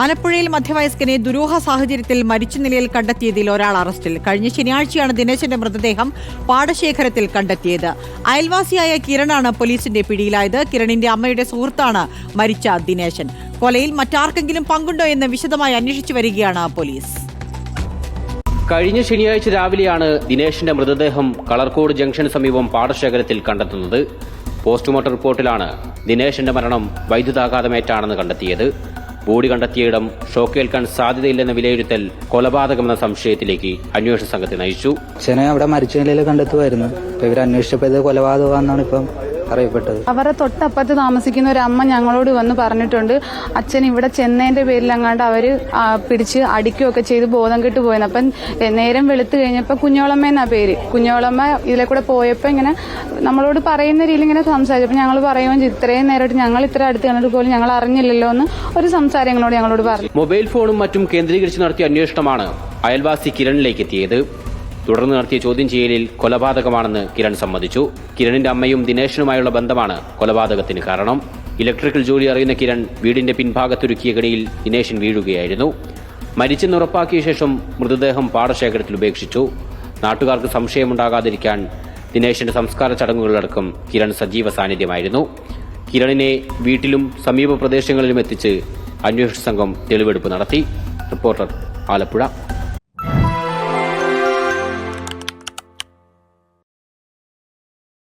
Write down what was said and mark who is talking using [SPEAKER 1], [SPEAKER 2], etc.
[SPEAKER 1] ആലപ്പുഴയിൽ മധ്യവയസ്കനെ ദുരൂഹ സാഹചര്യത്തിൽ മരിച്ച നിലയിൽ കണ്ടെത്തിയതിൽ ഒരാൾ അറസ്റ്റിൽ. കഴിഞ്ഞ ശനിയാഴ്ചയാണ് ദിനേശന്റെ മൃതദേഹം പാടശേഖരത്തിൽ കണ്ടെത്തിയത്. അയൽവാസിയായ കിരണാണ് പോലീസിന്റെ പിടിയിലായത്. കിരണിന്റെ അമ്മയുടെ സുഹൃത്താണ് മരിച്ച ദിനേശൻ. കൊലയിൽ മറ്റാർക്കെങ്കിലും പങ്കുണ്ടോ എന്ന് വിശദമായി അന്വേഷിച്ചു വരികയാണ് പോലീസ്.
[SPEAKER 2] കഴിഞ്ഞ ശനിയാഴ്ച രാവിലെയാണ് ദിനേശിന്റെ മൃതദേഹം കളർക്കോട് ജംഗ്ഷന് സമീപം പാടശേഖരത്തിൽ കണ്ടെത്തുന്നത്. പോസ്റ്റ്മോർട്ടം റിപ്പോർട്ടിലാണ് ദിനേശന്റെ മരണം വൈദ്യുതാഘാതമേറ്റാണെന്ന് കണ്ടെത്തിയത്. ബോഡി കണ്ടെത്തിയയിടം ഷോക്കേൽക്കാൻ സാധ്യതയില്ലെന്ന വിലയിരുത്തൽ കൊലപാതകമെന്ന സംശയത്തിലേക്ക് അന്വേഷണ സംഘത്തെ നയിച്ചു.
[SPEAKER 3] അച്ഛനെ അവിടെ മരിച്ച നിലയിൽ കണ്ടെത്തുമായിരുന്നു. ഇപ്പൊ ഇവർ അന്വേഷിച്ചപ്പോൾ ഇത് കൊലപാതകമാണെന്നാണ് ഇപ്പം അറിയപ്പെട്ടത്.
[SPEAKER 4] അവരെ തൊട്ടപ്പുറത്ത് താമസിക്കുന്ന ഒരു അമ്മ ഞങ്ങളോട് വന്ന് പറഞ്ഞിട്ടുണ്ട് അച്ഛൻ ഇവിടെ ചെന്നതിന്റെ പേരിൽ അങ്ങാണ്ട് അവർ പിടിച്ച് അടിക്കുകയൊക്കെ ചെയ്ത് ബോധം കെട്ട് പോയെന്ന്. അപ്പം നേരം വെളുത്തു കഴിഞ്ഞപ്പോൾ കുഞ്ഞോളമ്മ എന്നാ പേര്? കുഞ്ഞോളമ്മ ഇതിലെ കൂടെ പോയപ്പോൾ ഇങ്ങനെ നമ്മളോട് പറയുന്ന രീതിയിൽ ഇങ്ങനെ സംസാരിച്ചു. അപ്പം ഞങ്ങൾ പറയുമ്പോൾ ഇത്രയും നേരമായിട്ട് ഞങ്ങൾ ഇത്ര അടുത്ത് കണ്ടിട്ട് പോലും ഞങ്ങൾ അറിഞ്ഞില്ലല്ലോ എന്ന് ഒരു സംസാരം ഞങ്ങളോട് ഞങ്ങളോട് പറഞ്ഞു.
[SPEAKER 2] മൊബൈൽ ഫോണും മറ്റും കേന്ദ്രീകരിച്ച് നടത്തിയ അന്വേഷണമാണ് അയൽവാസി കിരണിലേക്ക് എത്തിയത്. തുടർന്ന് നടത്തിയ ചോദ്യം ചെയ്യലിൽ കൊലപാതകമാണെന്ന് കിരൺ സമ്മതിച്ചു. കിരണിന്റെ അമ്മയും ദിനേശനുമായുള്ള ബന്ധമാണ് കൊലപാതകത്തിന് കാരണം. ഇലക്ട്രിക്കൽ ജോലി അറിയുന്ന കിരൺ വീടിന്റെ പിൻഭാഗത്തൊരുക്കിയ കടിയിൽ ദിനേശൻ വീഴുകയായിരുന്നു. മരിച്ചെന്ന് ഉറപ്പാക്കിയ ശേഷം മൃതദേഹം പാടശേഖരത്തിൽ ഉപേക്ഷിച്ചു. നാട്ടുകാർക്ക് സംശയമുണ്ടാകാതിരിക്കാൻ ദിനേശന്റെ സംസ്കാര ചടങ്ങുകളിലടക്കം കിരൺ സജീവ സാന്നിധ്യമായിരുന്നു. കിരണിനെ വീട്ടിലും സമീപ പ്രദേശങ്ങളിലും എത്തിച്ച് അന്വേഷണ സംഘം തെളിവെടുപ്പ് നടത്തി. റിപ്പോർട്ടർ ആലപ്പുഴ.